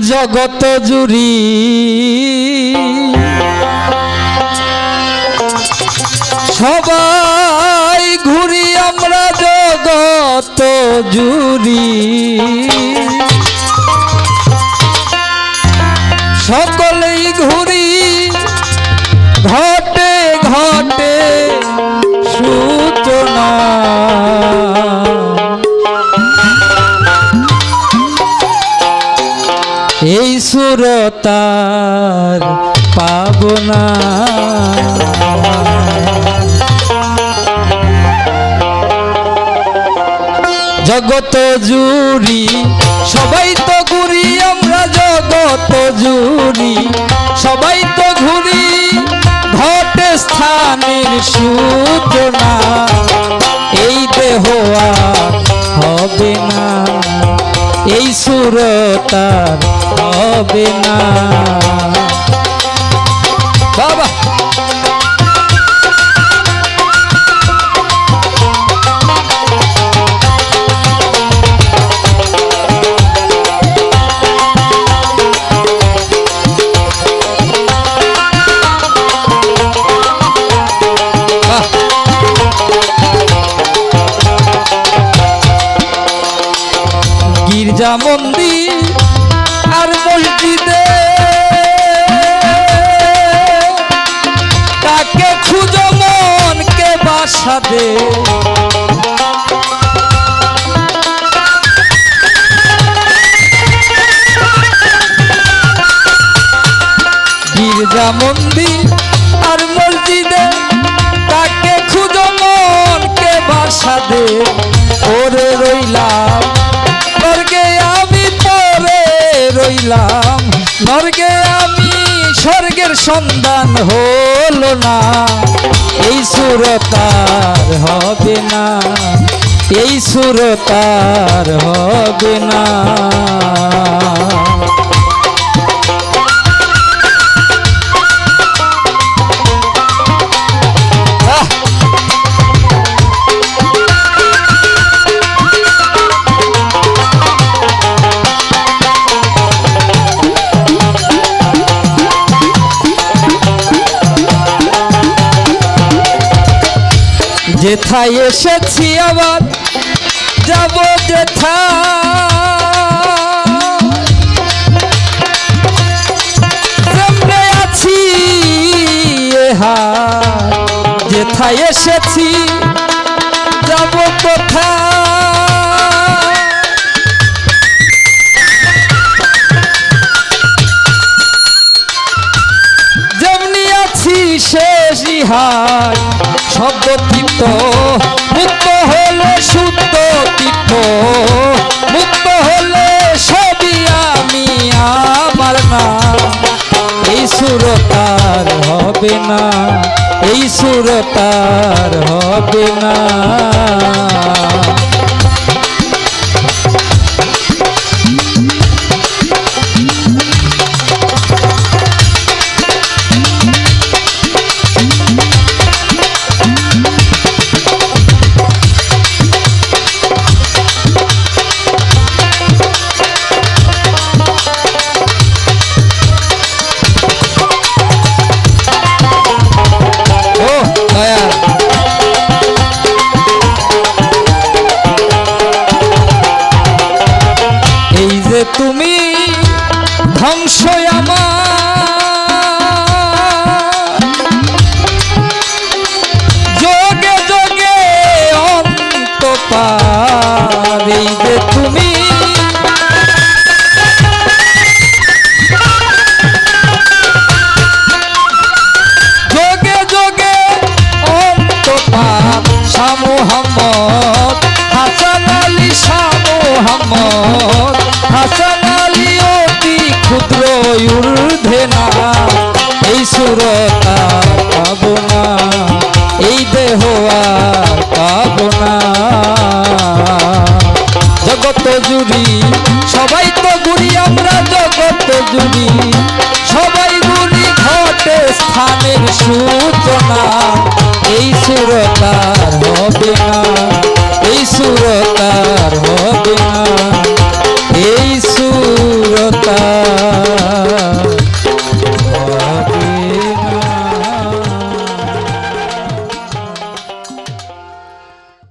জগত জুড়ি। সবাই ঘুরি আমরা জগত জুড়ি। সুরতার পাবনা। জগত জুড়ি, সবাই তো ঘুরি, আমরা জগত জুড়ি। সবাই তো ঘুরি, ঘটে স্থানের সূচনা। এই দেহ হবে না, এই সুরতার হবে না। দে গির্জা মন্দির স্বর্গের সন্ধান হলো না। এই সুরতার হবে না। এই সুরতার হবে না। যেথায় এসেছি আবার? যাব যেথা। আছি যেথায় এসেছি যাব কোথা শেষ ইহার শব্দ তীর্থ মুক্ত হলে শুদ্ধ তীর্থ মুক্ত হলে সবই আমি আমার না। এই সুরতার হবে না, এই সুরতার হবে না। দয়া। এই যে তুমি ধ্বংস আমার। ক্ষুদ্র ঊর্ধ্বে না। এই সুরতা পাব না এই দেহ আর না জগত জুড়ি, সবাই তো ঘুরি আমরা জগত জুড়ি। সবাই ঘুরি ঘটে স্থানের সূচনা। এই না